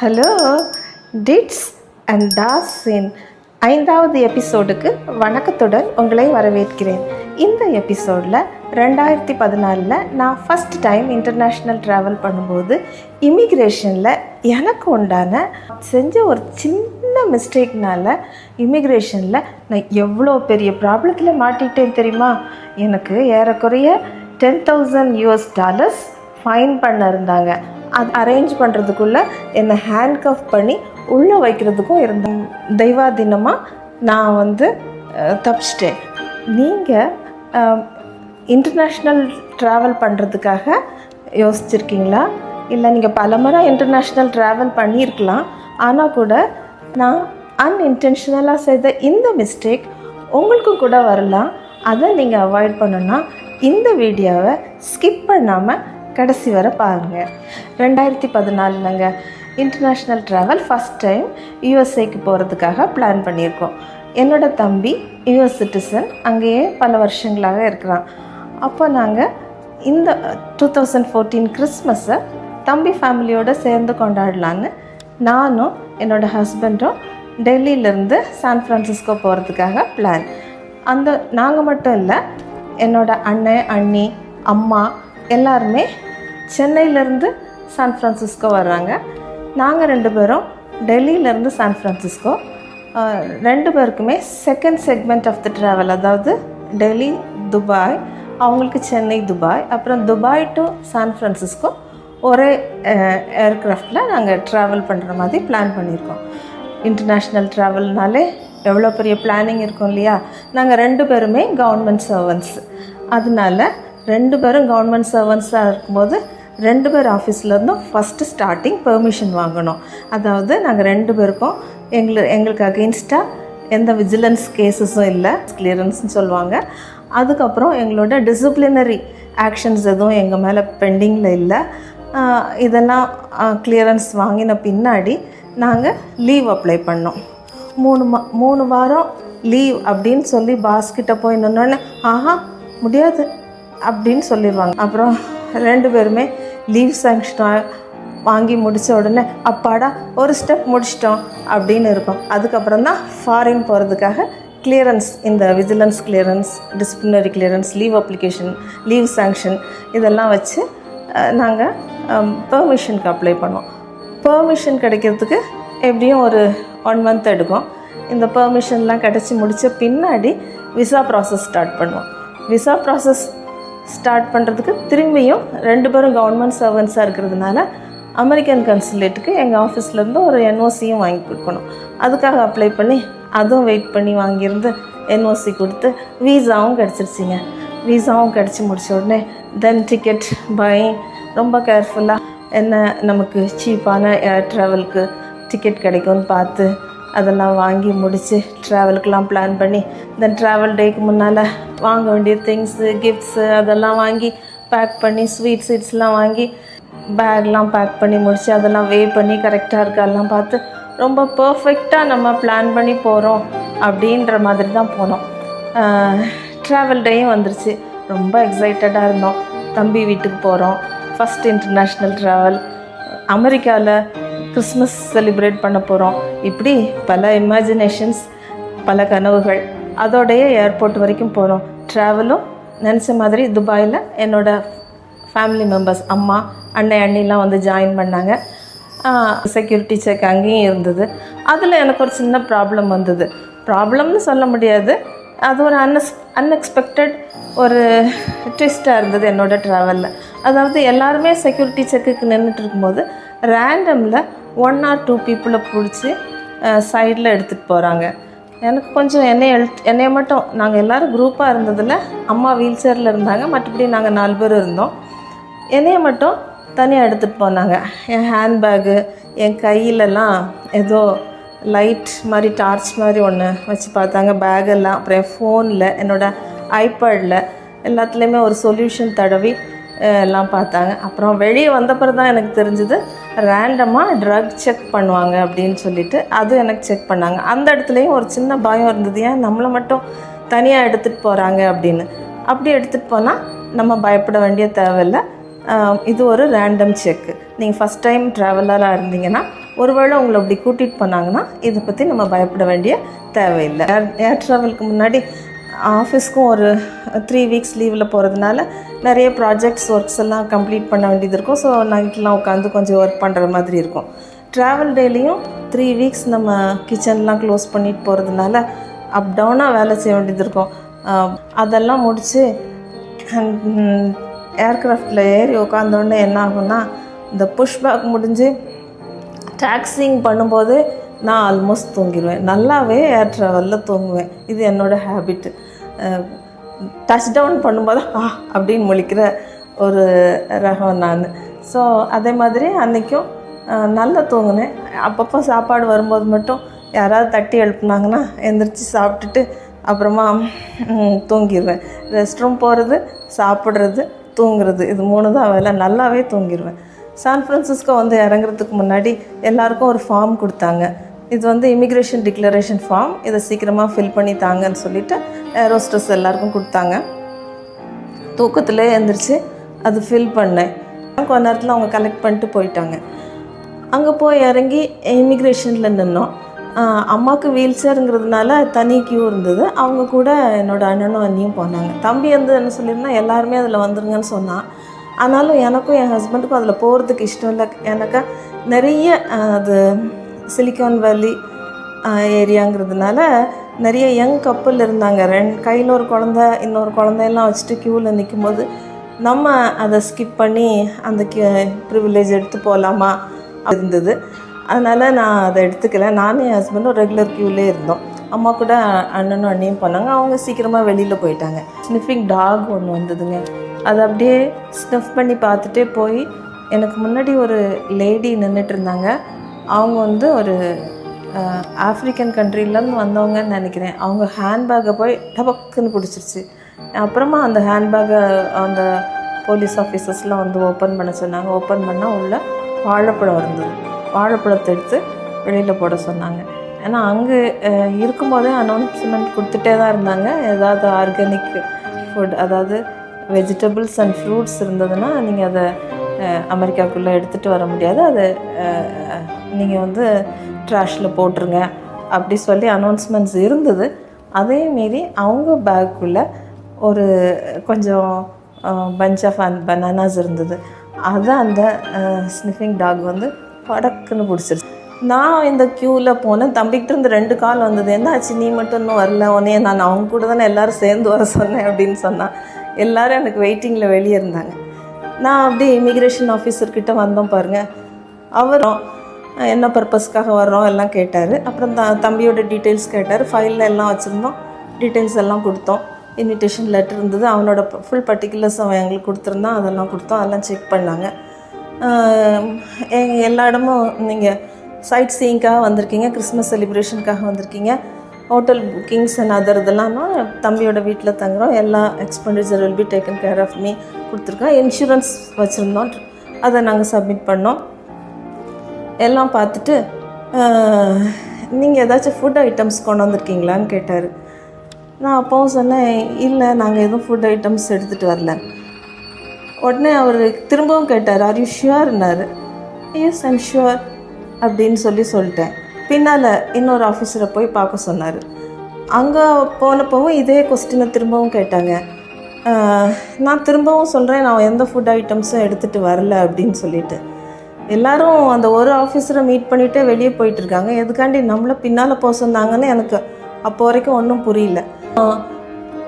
Hello dits and தாசின் ஐந்தாவது எபிசோடுக்கு வணக்கத்துடன் உங்களை வரவேற்கிறேன். இந்த எபிசோடில் ரெண்டாயிரத்தி பதினாலில் நான் ஃபஸ்ட் டைம் இன்டர்நேஷ்னல் ட்ராவல் பண்ணும்போது இமிக்ரேஷனில் எனக்கு உண்டான செஞ்ச ஒரு சின்ன மிஸ்டேக்னால் இமிக்ரேஷனில் நான் எவ்வளோ பெரிய ப்ராப்ளத்தில் மாட்டிக்கிட்டேன் தெரியுமா? எனக்கு ஏறக்குறைய ten thousand US dollars fine பண்ண இருந்தாங்க. அது அரேஞ்ச் பண்ணுறதுக்குள்ளே என்னை ஹேண்ட் கஃப் பண்ணி உள்ளே வைக்கிறதுக்கும் இருந்தேன். தெய்வாதீனமாக நான் வந்து தப்பிச்சிட்டேன். நீங்கள் இன்டர்நேஷ்னல் ட்ராவல் பண்ணுறதுக்காக யோசிச்சிருக்கீங்களா? இல்லை நீங்கள் பலமுறை இன்டர்நேஷ்னல் ட்ராவல் பண்ணியிருக்கலாம். ஆனால் கூட நான் அன்இன்டென்ஷனலாக செய்த இந்த மிஸ்டேக் உங்களுக்கும் கூட வரலாம். அதை நீங்கள் அவாய்ட் பண்ணணும்னா இந்த வீடியோவை ஸ்கிப் பண்ணாமல் கடைசி வரை பாருங்கள் ரெண்டாயிரத்தி பதினாலுலங்க இன்டர்நேஷ்னல் ட்ராவல் ஃபஸ்ட் டைம் யூஎஸ்ஏக்கு போகிறதுக்காக பிளான் பண்ணியிருக்கோம். என்னோடய தம்பி யூஎஸ் சிட்டிசன் அங்கேயே பல வருஷங்களாக இருக்கிறான். அப்போ நாங்கள் இந்த டூ தௌசண்ட் ஃபோர்டீன் கிறிஸ்மஸை தம்பி ஃபேமிலியோடு சேர்ந்து கொண்டாடலான்னு நானும் என்னோடய ஹஸ்பண்டும் டெல்லியிலேருந்து சான் ஃப்ரான்சிஸ்கோ போகிறதுக்காக பிளான் அந்த நாங்கள் மட்டும் இல்லை என்னோட அண்ணன் அண்ணி அம்மா எல்லாருமே சென்னையிலேருந்து சான் ஃப்ரான்சிஸ்கோ வர்றாங்க. நாங்கள் ரெண்டு பேரும் டெல்லியிலேருந்து சான் ஃப்ரான்சிஸ்கோ. ரெண்டு பேருக்குமே second segment of the travel அதாவது டெல்லி துபாய் அவங்களுக்கு சென்னை துபாய் அப்புறம் துபாய் டு சான் ஃப்ரான்சிஸ்கோ ஒரே ஏர்க்ராஃப்டில் நாங்கள் ட்ராவல் பண்ணுற மாதிரி பிளான் பண்ணியிருக்கோம். இன்டர்நேஷ்னல் ட்ராவல்னாலே எவ்வளோ பெரிய பிளானிங் இருக்கும் இல்லையா? நாங்கள் ரெண்டு பேருமே கவர்மெண்ட் சர்வன்ஸ் அதனால ரெண்டு பேரும் கவர்மெண்ட் சர்வன்ஸாக இருக்கும்போது ரெண்டு பேர் ஆஃபீஸ்லேருந்தும் ஃபஸ்ட்டு ஸ்டார்டிங் பெர்மிஷன் வாங்கணும். அதாவது நாங்கள் ரெண்டு பேருக்கும் எங்களு எங்களுக்கு அகெயின்ஸ்டாக எந்த விஜிலன்ஸ் கேசஸும் இல்லை கிளியரன்ஸ்னு சொல்லுவாங்க. அதுக்கப்புறம் எங்களோட டிசிப்ளினரி ஆக்ஷன்ஸ் எதுவும் எங்கள் மேலே பெண்டிங்கில் இல்லை. இதெல்லாம் கிளியரன்ஸ் வாங்கின பின்னாடி நாங்கள் லீவ் அப்ளை பண்ணோம். மூணு மா மூணு வாரம் லீவ் அப்படின்னு சொல்லி பாஸ்கிட்ட போய் நின்னோடனே ஆஹா முடியாது. அப்படின்னு சொல்லிடுவாங்க அப்புறம் ரெண்டு பேருமே லீவ் சாங்ஷன் வாங்கி முடித்த உடனே அப்பாடா ஒரு ஸ்டெப் முடிச்சிட்டோம் அப்படின்னு இருக்கும். அதுக்கப்புறம் தான் ஃபாரின் போகிறதுக்காக கிளியரன்ஸ் இந்த vigilance clearance disciplinary clearance leave application leave sanction இதெல்லாம் வச்சு நாங்கள் பெர்மிஷனுக்கு அப்ளை பண்ணுவோம் பெர்மிஷன் கிடைக்கிறதுக்கு எப்படியும் ஒரு ஒன் மந்த் எடுக்கும். இந்த பெர்மிஷன்லாம் கிடச்சி முடித்த பின்னாடி விசா ப்ராசஸ் ஸ்டார்ட் பண்ணுவோம். விசா ப்ராசஸ் ஸ்டார்ட் பண்ணுறதுக்கு திரும்பியும் ரெண்டு பேரும் கவர்மெண்ட் சர்வன்ஸாக இருக்கிறதுனால அமெரிக்கன் கன்சுலேட்டுக்கு எங்கள் ஆஃபீஸ்லேருந்து ஒரு என்ஓசியும் வாங்கி கொடுக்கணும். அதுக்காக அப்ளை பண்ணி அதுவும் வெயிட் பண்ணி வாங்கியிருந்து என்ஓசி கொடுத்து வீசாவும் கிடச்சிருச்சிங்க. வீசாவும் கிடச்சி முடிச்ச உடனே தென் டிக்கெட் பையிங் ரொம்ப கேர்ஃபுல்லாக என்ன நமக்கு சீப்பான ட்ராவலுக்கு டிக்கெட் கிடைக்கும்னு பார்த்து அதெல்லாம் வாங்கி முடித்து ட்ராவலுக்கெலாம் பிளான் பண்ணி தென் ட்ராவல் டேக்கு முன்னால் வாங்க வேண்டிய திங்ஸு கிஃப்ட்ஸு அதெல்லாம் வாங்கி பேக் பண்ணி ஸ்வீட் சீட்ஸ்லாம் வாங்கி பேக்லாம் பேக் பண்ணி முடித்து அதெல்லாம் வே பண்ணி கரெக்டாக இருக்காலாம் பார்த்து ரொம்ப பர்ஃபெக்டாக நம்ம பிளான் பண்ணி போகிறோம் அப்படின்ற மாதிரி தான் போனோம். ட்ராவல் டேயும் வந்துருச்சு. ரொம்ப எக்ஸைட்டடாக இருந்தோம். தம்பி வீட்டுக்கு போகிறோம் ஃபஸ்ட் இன்டர்நேஷ்னல் ட்ராவல் அமெரிக்காவில் கிறிஸ்மஸ் செலிப்ரேட் பண்ண போகிறோம் இப்படி பல இமேஜினேஷன்ஸ் பல கனவுகள் அதோடைய ஏர்போர்ட் வரைக்கும் போகிறோம் ட்ராவலும் நினச்ச மாதிரி துபாயில் என்னோடய ஃபேமிலி மெம்பர்ஸ் அம்மா அண்ணன் அண்ணிலாம் வந்து ஜாயின் பண்ணாங்க. செக்யூரிட்டி செக் அங்கேயும் இருந்தது. அதில் எனக்கு ஒரு சின்ன ப்ராப்ளம் வந்தது. ப்ராப்ளம்னு சொல்ல முடியாது. அது ஒரு அன்எஸ் அன்எக்ஸ்பெக்டட் ஒரு ட்விஸ்ட்டாக இருந்தது என்னோடய ட்ராவலில் அதாவது எல்லாருமே செக்யூரிட்டி செக்குக்கு நின்றுட்டு இருக்கும்போது ரேண்டமில் ஒன் ஆர் டூ பீப்புளை பிடிச்சி சைடில் எடுத்துகிட்டு போகிறாங்க எனக்கு கொஞ்சம் என்னை எழு என்னைய மட்டும் நாங்கள் எல்லோரும் குரூப்பாக இருந்ததில் அம்மா வீல் சேரில் இருந்தாங்க மற்றபடி நாங்கள் நாலு பேர் இருந்தோம். என்னைய மட்டும் தனியாக எடுத்துகிட்டு போனாங்க. என் ஹேண்ட்பேகு என் கையிலலாம் ஏதோ லைட் மாதிரி டார்ச் மாதிரி ஒன்று வச்சு பார்த்தாங்க. பேகெல்லாம் அப்புறம் என் ஃபோனில் என்னோடய ஐபேடில் எல்லாத்துலேயுமே ஒரு சொல்யூஷன் தடவி எல்லாம் பார்த்தாங்க. அப்புறம் வெளியே வந்தப்பறம் தான் எனக்கு தெரிஞ்சுது ரேண்டமாக ட்ரக் செக் பண்ணுவாங்க அப்படின்னு சொல்லிட்டு அதுவும் எனக்கு செக் பண்ணாங்க. அந்த இடத்துலையும் ஒரு சின்ன பயம் இருந்தது. ஏன் நம்மளை மட்டும் தனியாக எடுத்துகிட்டு போகிறாங்க அப்படின்னு. அப்படி எடுத்துகிட்டு போனால் நம்ம பயப்பட வேண்டிய தேவையில்லை. இது ஒரு ரேண்டம் செக்கு நீங்கள் ஃபஸ்ட் டைம் ட்ராவலராக இருந்தீங்கன்னா ஒருவேளை உங்களை அப்படி கூட்டிகிட்டு போனாங்கன்னா இதை பற்றி நம்ம பயப்பட வேண்டிய தேவையில்லை. ஏர் ஏர் ட்ராவலுக்கு முன்னாடி ஆஃபீஸ்க்கும் ஒரு த்ரீ வீக்ஸ் லீவில் போகிறதுனால நிறைய ப்ராஜெக்ட்ஸ் ஒர்க்ஸ் எல்லாம் கம்ப்ளீட் பண்ண வேண்டியது இருக்கும். ஸோ நைட்லாம் உட்காந்து கொஞ்சம் ஒர்க் பண்ணுற மாதிரி இருக்கும். ட்ராவல் டேலையும் த்ரீ வீக்ஸ் நம்ம கிச்சன்லாம் க்ளோஸ் பண்ணிட்டு போகிறதுனால அப் டவுனாக வேலை செய்ய வேண்டியது இருக்கும். அதெல்லாம் முடித்து ஏர்க்ராஃப்டில் ஏறி உட்காந்தோடனே என்ன ஆகும்னா இந்த புஷ்பேக் முடிஞ்சு டாக்ஸிங் பண்ணும்போது நான் ஆல்மோஸ்ட் தூங்கிடுவேன் நல்லாவே ஏர் ட்ராவலில் தூங்குவேன். இது என்னோடய ஹேபிட்டு டச் டவுன் பண்ணும்போது ஆ அப்படின்னு முழிக்கிற ஒரு ரகம் நான். ஸோ அதே மாதிரி அன்றைக்கும் நல்லா தூங்கினேன். அப்பப்போ சாப்பாடு வரும்போது மட்டும் யாராவது தட்டி எழுப்புனாங்கன்னா எந்திரிச்சு சாப்பிட்டுட்டு அப்புறமா தூங்கிடுவேன் ரெஸ்ட் ரூம் போகிறது சாப்பிட்றது தூங்குறது இது மூணு தான் வேலை. நல்லாவே தூங்கிடுவேன் சான் ஃப்ரான்சிஸ்கோ வந்து இறங்குறதுக்கு முன்னாடி எல்லாருக்கும் ஒரு ஃபார்ம் கொடுத்தாங்க. இது வந்து இமிக்ரேஷன் டிக்ளரேஷன் ஃபார்ம் இதை சீக்கிரமாக ஃபில் பண்ணி தாங்கன்னு சொல்லிட்டு ஏரோஸ்டர்ஸ் எல்லாருக்கும் கொடுத்தாங்க. தூக்கத்தில் எழுந்திரிச்சு அது ஃபில் பண்ணேன் கொஞ்ச நேரத்தில் அவங்க கலெக்ட் பண்ணிட்டு போயிட்டாங்க. அங்கே போய் இறங்கி இமிக்ரேஷனில் நின்னோம். அம்மாவுக்கு வீல் சேருங்கிறதுனால தனி கியூ இருந்தது. அவங்க கூட என்னோட அண்ணனும் அண்ணியும் போனாங்க. தம்பி வந்து என்ன சொல்லியிருந்தா எல்லாருமே அதில் வந்துருங்கன்னு சொன்னான். ஆனாலும் எனக்கும் என் ஹஸ்பண்டுக்கும் அதில் போகிறதுக்கு இஷ்டம் இல்லை. எனக்கு நிறைய அது சிலிக்கான் வேலி ஏரியாங்கிறதுனால நிறைய யங் கப்பல் இருந்தாங்க. ரெண்டு கையில் ஒரு குழந்த இன்னொரு குழந்தையெல்லாம் வச்சுட்டு க்யூவில் நிற்கும் போது நம்ம அதை ஸ்கிப் பண்ணி அந்த ப்ரிவிலேஜ் எடுத்து போகலாமா இருந்தது. அதனால் நான் அதை எடுத்துக்கல. நானும் என் ஹஸ்பண்டும் ரெகுலர் க்யூலே இருந்தோம். அம்மா கூட அண்ணனும் அண்ணியும் போனாங்க. அவங்க சீக்கிரமாக வெளியில் போயிட்டாங்க. ஸ்னிஃபிங் டாக் ஒன்று வந்ததுங்க. அதை அப்படியே ஸ்னஃப் பண்ணி பார்த்துட்டே போய் எனக்கு முன்னாடி ஒரு லேடி நின்றுட்டு இருந்தாங்க. அவங்க வந்து ஒரு ஆஃப்ரிக்கன் கண்ட்ரிலேருந்து வந்தவங்கன்னு நினைக்கிறேன். அவங்க ஹேண்ட்பேக்கை போய் டபக்குன்னு பிடிச்சிருச்சு. அப்புறமா அந்த ஹேண்ட்பேக்கை அந்த போலீஸ் ஆஃபீஸர்ஸ்லாம் வந்து ஓப்பன் பண்ண சொன்னாங்க. ஓப்பன் பண்ணால் உள்ள வாழைப்பழம் இருந்தது. வாழைப்பழத்தை எடுத்து வெளியில் போட சொன்னாங்க. ஏன்னா அங்கே இருக்கும்போதே அனௌன்ஸ்மெண்ட் கொடுத்துட்டே தான் இருந்தாங்க. ஏதாவது ஆர்கானிக் ஃபுட் அதாவது வெஜிடபிள்ஸ் அண்ட் ஃப்ரூட்ஸ் இருந்ததுன்னா நீங்கள் அதை அமெரிக்காவுக்குள்ளே அமெரிக்காக்குள்ளே எடுத்துகிட்டு வர முடியாது. அதை நீங்கள் வந்து ட்ராஷில் போட்டுருங்க. அப்படி சொல்லி அனௌன்ஸ்மெண்ட்ஸ் இருந்தது. அதே மீறி அவங்க பேக்குள்ளே ஒரு கொஞ்சம் பஞ்ச் ஆஃப் அண்ட் பனானாஸ் இருந்தது. அதை அந்த ஸ்னிஃபிங் டாக் வந்து படக்குன்னு பிடிச்சிருச்சு. நான் இந்த க்யூவில் போனேன். தம்பிக்கிட்ட இருந்து ரெண்டு கால் வந்தது. என்னாச்சு? நீ மட்டும் இன்னும் வரல. உடனே நான் அவங்க கூட தானே எல்லோரும் சேர்ந்து வர சொன்னேன் அப்படின்னு சொன்னான். எல்லாரும் எனக்கு வெயிட்டிங்கில் வெளியே இருந்தாங்க. நான் அப்படியே இமிக்ரேஷன் ஆஃபீஸர்கிட்ட வந்தோம் பாருங்கள் அவரும் என்ன பர்பஸ்க்காக வர்றோம்? எல்லாம் கேட்டார். அப்புறம் த தம்பியோட டீட்டெயில்ஸ் கேட்டார். ஃபைலில் எல்லாம் வச்சுருந்தோம். டீட்டெயில்ஸ் எல்லாம் கொடுத்தோம். இன்விடேஷன் லெட்டர் இருந்தது. அவனோட ஃபுல் பர்டிகுலர்ஸ் அவன் எங்களுக்கு கொடுத்துருந்தான். அதெல்லாம் கொடுத்தோம். அதெல்லாம் செக் பண்ணாங்க. எங்கள் எல்லா இடமும் நீங்கள் சைட் சீயிங்காக வந்திருக்கீங்க. கிறிஸ்மஸ் செலிப்ரேஷனுக்காக வந்திருக்கீங்க. ஹோட்டல் புக்கிங்ஸ் அண்ட் அதர் இதெல்லாம்னா தம்பியோட வீட்டில் தங்குறோம். எல்லா expenditure will be taken care of me கொடுத்துருக்கோம். இன்சூரன்ஸ் வச்சுருந்தோம். அதை நாங்கள் சப்மிட் பண்ணோம். எல்லாம் பார்த்துட்டு நீங்கள் ஏதாச்சும் ஃபுட் ஐட்டம்ஸ் கொண்டு வந்திருக்கீங்களான்னு கேட்டார். நான் அப்போவும் சொன்னேன் இல்லை நாங்கள் எதுவும் ஃபுட் ஐட்டம்ஸ் எடுத்துகிட்டு வரல. உடனே அவர் திரும்பவும் கேட்டார் ஆர் யூ ஷுவர்னாரு எஸ் ஐம் ஷுவர் அப்படின்னு சொல்லி சொல்லிட்டேன். பின்னால் இன்னொரு ஆஃபீஸரை போய் பார்க்க சொன்னார். அங்கே போனப்பவும் இதே கொஸ்டினை திரும்பவும் கேட்டாங்க. நான் திரும்பவும் சொல்கிறேன் நான் எந்த ஃபுட் ஐட்டம்ஸும் எடுத்துகிட்டு வரல அப்படின்னு சொல்லிட்டு. எல்லாரும் அந்த ஒரு ஆஃபீஸரை மீட் பண்ணிகிட்டே வெளியே போயிட்டு இருக்காங்க. எதுக்காண்டி நம்மளை பின்னால் போக சொன்னாங்கன்னு எனக்கு அப்போ வரைக்கும் ஒன்றும் புரியல.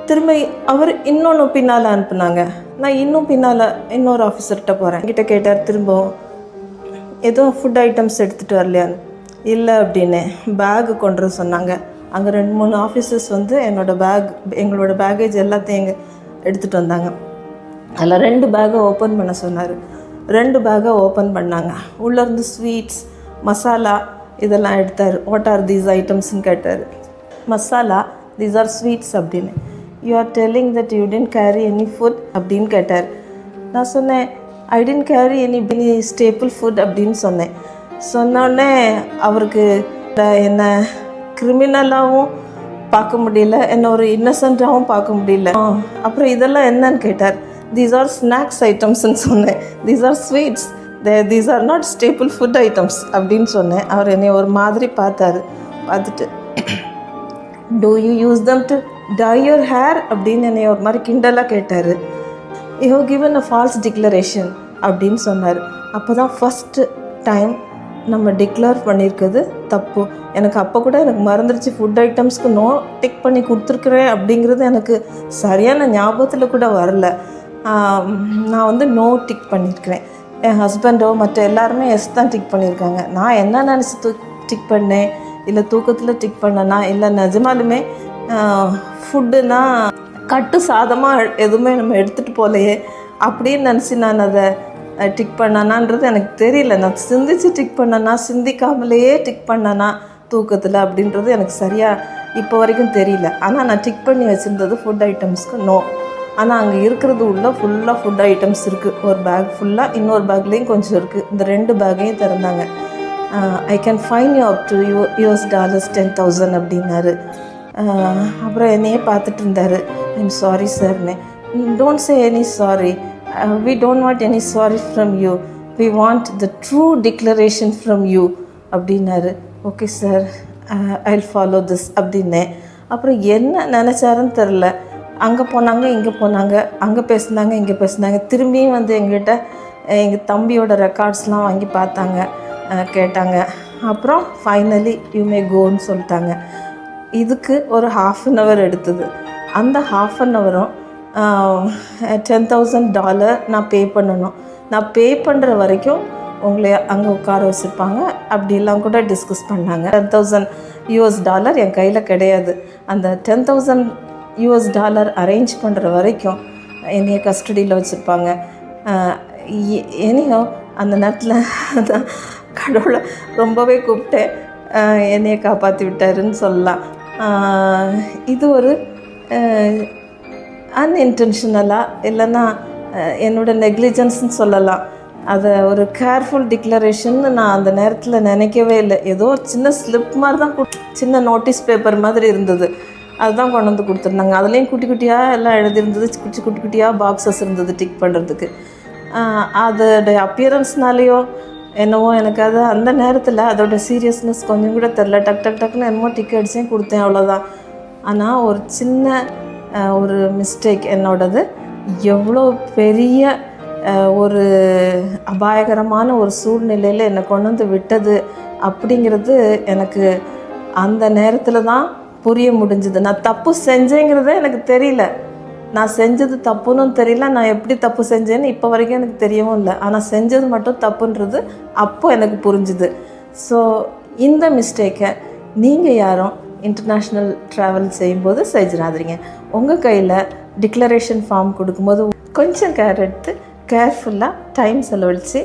திரும்ப அவர் இன்னொன்று பின்னால் அனுப்புனாங்க. நான் இன்னும் பின்னால் இன்னொரு ஆஃபீஸர்கிட்ட போகிறேன் கிட்ட கேட்டார் திரும்பவும் எதுவும் ஃபுட் ஐட்டம்ஸ் எடுத்துகிட்டு வரலையான்னு. இல்லை அப்படின்னு பேகு கொண்டு வர சொன்னாங்க. அங்கே ரெண்டு மூணு ஆஃபீஸர்ஸ் வந்து என்னோட பேக் எங்களோட பேகேஜ் எல்லாத்தையும் எங்க எடுத்துகிட்டு வந்தாங்க. அதில் ரெண்டு பேகை ஓப்பன் பண்ண சொன்னார். ரெண்டு பேகை ஓப்பன் பண்ணாங்க. உள்ளேருந்து ஸ்வீட்ஸ் மசாலா இதெல்லாம் எடுத்தார். வாட் ஆர் தீஸ் ஐட்டம்ஸ்னு கேட்டார். மசாலா தீஸ் ஆர் ஸ்வீட்ஸ் அப்படின்னு. You are telling that you didn't carry any food அப்படின்னு கேட்டார். நான் சொன்னேன் ஐ டென்ட் கேரி எனி பினி ஸ்டேபிள் ஃபுட் அப்படின்னு சொன்னேன். சொன்னோடனே அவருக்கு அஹ், என்ன கிரிமினலாகவும் பார்க்க முடியல என்ன ஒரு இன்னசென்ட்டாகவும் பார்க்க முடியல. அப்புறம் இதெல்லாம் என்னன்னு கேட்டார். தீஸ் ஆர் ஸ்நாக்ஸ் ஐட்டம்ஸ்னு சொன்னேன். These are sweets they these are not staple food items அப்படின்னு சொன்னேன். அவர் என்னை ஒரு மாதிரி பார்த்தாரு. பார்த்துட்டு do you use them to dye your hair அப்படின்னு என்னை ஒரு மாதிரி கிண்டலாக கேட்டார். You given a false declaration அப்படின்னு சொன்னார். அப்போ தான் ஃபஸ்ட்டு டைம் நம்ம டிக்ளேர் பண்ணியிருக்கிறது தப்பு. எனக்கு அப்போ கூட எனக்கு மறந்துடுச்சு ஃபுட் ஐட்டம்ஸ்க்கு நோ டிக் பண்ணி கொடுத்துருக்குறேன் அப்படிங்கிறது எனக்கு சரியான ஞாபகத்தில் கூட வரல. நான் வந்து நோ டிக் பண்ணியிருக்கிறேன் என் ஹஸ்பண்டோ மற்ற எல்லாருமே எஸ் தான் டிக் பண்ணியிருக்காங்க நான் என்ன நினச்சி தூ டிக் பண்ணேன்? இல்லை தூக்கத்தில் டிக் பண்ணனா? இல்லை நிஜமாலுமே ஃபுட்டுனா கட்டு சாதமாக எதுவுமே நம்ம எடுத்துகிட்டு போகலையே அப்படின்னு நினச்சி நான் அதை டிக் பண்ணனான்றது எனக்கு தெரியல. நான் சிந்திச்சு டிக் பண்ணனா சிந்திக்காமலேயே டிக் பண்ணனா தூக்கத்தில் அப்படின்றது எனக்கு சரியாக இப்போ வரைக்கும் தெரியல. ஆனால் நான் டிக் பண்ணி வச்சுருந்தது ஃபுட் ஐட்டம்ஸ்க்கு நோ ஆனால் அங்கே இருக்கிறது உள்ள ஃபுல்லாக ஃபுட் ஐட்டம்ஸ் இருக்குது ஒரு பேக் ஃபுல்லாக இன்னொரு பேக்லேயும் கொஞ்சம் இருக்குது இந்த ரெண்டு பேக்கையும் திறந்தாங்க. I can fine you up to you US dollars ten thousand அப்படின்னாரு. அப்புறம் என்னையே பார்த்துட்டு இருந்தார். ஐம் சாரி சார்னு don't say any sorry we don't want any sorry from you we want the true declaration from you அப்படின்னாரு. Okay sir I follow this அப்படின்னேன் அப்புறம் என்ன நினச்சாருன்னு தெரில. அங்கே போனாங்க இங்கே போனாங்க அங்கே பேசினாங்க இங்கே பேசினாங்க. திரும்பியும் வந்து எங்கிட்ட எங்கள் தம்பியோட ரெக்கார்ட்ஸ்லாம் வாங்கி பார்த்தாங்க. Uh, கேட்டாங்க. அப்புறம் ஃபைனலி யூ மே கோன்னு சொல்லிட்டாங்க. இதுக்கு ஒரு ஹாஃப் அன் ஹவர் எடுத்தது. அந்த ஹாஃப் அன் ஹவரும் டென் தௌசண்ட் டாலர் நான் பே பண்ணணும். நான் பே பண்ணுற வரைக்கும் உங்களை அங்கே உட்கார வச்சுருப்பாங்க. அப்படிலாம் கூட டிஸ்கஸ் பண்ணாங்க. டென் தௌசண்ட் யூஎஸ் டாலர் என் கையில் கிடையாது. அந்த ten thousand US dollar arrange பண்ணுற வரைக்கும் என்னைய கஸ்டடியில் வச்சுருப்பாங்க. என்னையும் அந்த நேரத்தில் அதான் கடவுளை ரொம்பவே கூப்பிட்டேன். என்னையை என்னைய காப்பாற்றி விட்டாருன்னு சொல்லலாம் இது ஒரு அன்இன்டென்ஷனலாக இல்லைன்னா என்னோட நெக்லிஜென்ஸ்னு சொல்லலாம். அதை ஒரு கேர்ஃபுல் டிக்ளரேஷன்னு நான் அந்த நேரத்தில் நினைக்கவே இல்லை. ஏதோ சின்ன ஸ்லிப் மாதிரி தான் குட்- சின்ன நோட்டீஸ் பேப்பர் மாதிரி இருந்தது. அதுதான் கொண்டு வந்து கொடுத்துருந்தாங்க. அதுலேயும் குட்டி குட்டியாக எல்லாம் எழுதியிருந்தது. குட்டி குட்டி குட்டியாக பாக்ஸஸ் இருந்தது டிக் பண்ணுறதுக்கு அதோடைய அப்பியரன்ஸ்னாலேயோ என்னவோ எனக்கு அது அந்த நேரத்தில் அதோட சீரியஸ்னஸ் கொஞ்சம் கூட தெரில டக் டக் டக்குன்னு என்னமோ டிக் அடிச்சேன் கொடுத்தேன் அவ்வளோதான் ஆனால் ஒரு சின்ன ஒரு மிஸ்டேக் என்னோடது. எவ்வளோ பெரிய ஒரு அபாயகரமான ஒரு சூழ்நிலையில் என்னை கொண்டு வந்து விட்டது அப்படிங்கிறது எனக்கு அந்த நேரத்தில் தான் புரிய முடிஞ்சுது. நான் தப்பு செஞ்சேங்கிறதே எனக்கு தெரியல. நான் செஞ்சது தப்புன்னு தெரியல. நான் எப்படி தப்பு செஞ்சேன்னு இப்போ வரைக்கும் எனக்கு தெரியவும் இல்லை. ஆனால் செஞ்சது மட்டும் தப்புன்றது அப்போ எனக்கு புரிஞ்சுது. ஸோ இந்த மிஸ்டேக்கை நீங்கள் யாரும் இன்டர்நேஷ்னல் ட்ராவல் செய்யும்போது செஞ்சிடாதீங்க. உங்கள் கையில் டிக்ளரேஷன் ஃபார்ம் கொடுக்கும்போது கொஞ்சம் கேர் எடுத்து கேர்ஃபுல்லாக டைம் செலவழித்து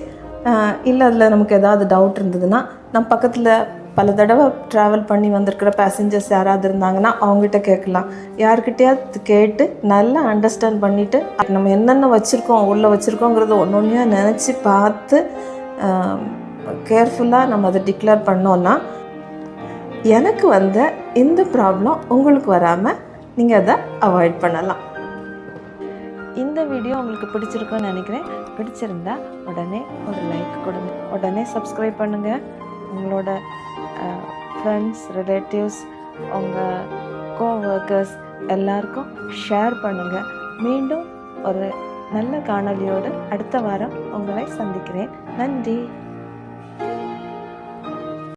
இல்லை அதில் நமக்கு ஏதாவது டவுட் இருந்ததுன்னா நம்ம பக்கத்தில் பல தடவை ட்ராவல் பண்ணி வந்திருக்கிற பேசஞ்சர்ஸ் யாராவது இருந்தாங்கன்னா அவங்ககிட்ட கேட்கலாம். யார்கிட்டயாவது கேட்டு நல்லா அண்டர்ஸ்டாண்ட் பண்ணிவிட்டு நம்ம என்னென்ன வச்சுருக்கோம் உள்ளே வச்சுருக்கோங்கிறத ஒன்று ஒன்றையாக நினச்சி பார்த்து கேர்ஃபுல்லாக நம்ம அதை டிக்ளேர் பண்ணோன்னா எனக்கு வந்த இந்த ப்ராப்ளம் உங்களுக்கு வராமல் நீங்கள் அதை அவாய்ட் பண்ணலாம். இந்த வீடியோ உங்களுக்கு பிடிச்சிருக்குன்னு நினைக்கிறேன். பிடிச்சிருந்தா உடனே ஒரு லைக் கொடுங்க. உடனே சப்ஸ்கிரைப் பண்ணுங்கள் உங்களோட ஃப்ரெண்ட்ஸ் ரிலேட்டிவ்ஸ் உங்கள் கோ ஒர்க்கர்ஸ் எல்லாருக்கும் ஷேர் பண்ணுங்கள் மீண்டும் ஒரு நல்ல காணொலியோடு அடுத்த வாரம் உங்களை சந்திக்கிறேன். நன்றி.